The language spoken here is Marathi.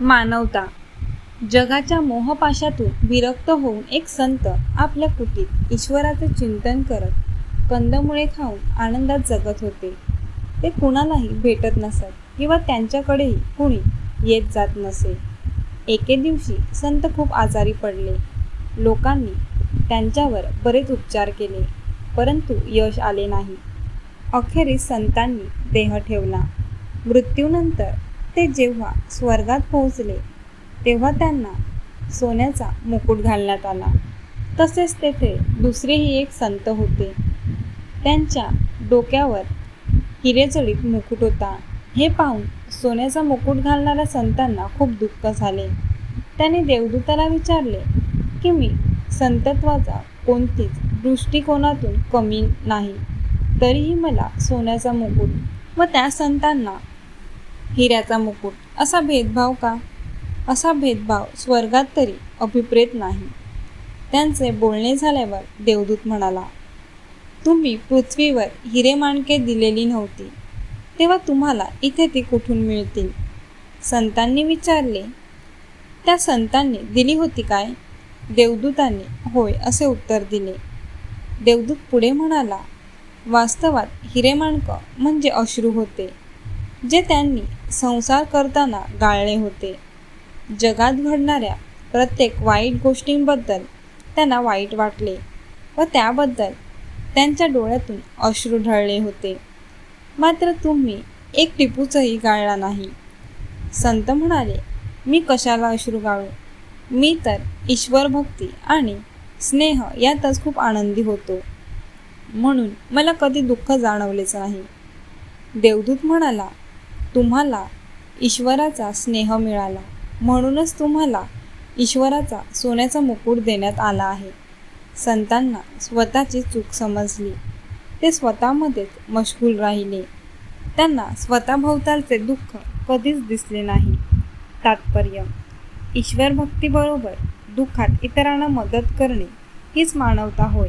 मानवता. जगाच्या मोहपाशातून विरक्त होऊन एक संत आपल्या कुटीत ईश्वराचे चिंतन करत कंदमुळे खाऊन आनंदात जगत होते. ते कुणालाही भेटत नसत किंवा त्यांच्याकडेही कुणी येत जात नसे. एके दिवशी संत खूप आजारी पडले. लोकांनी त्यांच्यावर बरेच उपचार केले परंतु यश आले नाही. अखेरीस संतांनी देह ठेवला. मृत्यूनंतर ते जेव्हा स्वर्गात पोहोचले तेव्हा त्यांना सोन्याचा मुकुट घालण्यात आला. तसेच तेथे दुसरेही एक संत होते. त्यांच्या डोक्यावर हिरेचळीत मुकुट होता. हे पाहून सोन्याचा मुकुट घालणाऱ्या संतांना खूप दुःख झाले. त्याने देवदूताला विचारले की मी संतत्वाचा कोणतीच दृष्टिकोनातून कमी नाही. तरीही मला सोन्याचा मुकुट व त्या संतांना हिऱ्याचा मुकुट. असा भेदभाव का? असा भेदभाव स्वर्गात तरी अभिप्रेत नाही. त्यांचे बोलणे झाल्यावर देवदूत म्हणाला तुम्ही पृथ्वीवर हिरे माणके दिलेली नव्हती. तेव्हा तुम्हाला इथे ती कुठून मिळतील? संतांनी विचारले. त्या संतांनी दिली होती काय? देवदूतांनी होय असे उत्तर दिले. देवदूत पुढे म्हणाला वास्तवात हिरेमाणकं म्हणजे अश्रू होते जे त्यांनी संसार करताना गाळले होते. जगात घडणाऱ्या प्रत्येक वाईट गोष्टींबद्दल त्यांना वाईट वाटले व त्याबद्दल त्यांच्या डोळ्यातून अश्रू ढळले होते. मात्र तुम्ही एक टिपूचंही गाळला नाही. संत म्हणाले मी कशाला अश्रू गाळू? मी तर ईश्वर भक्ती आणि स्नेह यातच खूप आनंदी होतो. म्हणून मला कधी दुःख जाणवलेच नाही. देवदूत म्हणाला तुम्हाला ईश्वराचा स्नेह मिळाला. म्हणूनच तुम्हाला ईश्वराचा सोन्याचा मुकुट देण्यात आला आहे. संतांना स्वतःची चूक समजली. ते स्वतःमध्येच मशगूल राहिले. त्यांना स्वतःभोवतालचे दुःख कधीच दिसले नाही. तात्पर्य ईश्वर भक्तीबरोबर दुःखात इतरांना मदत करणे हीच मानवता होय.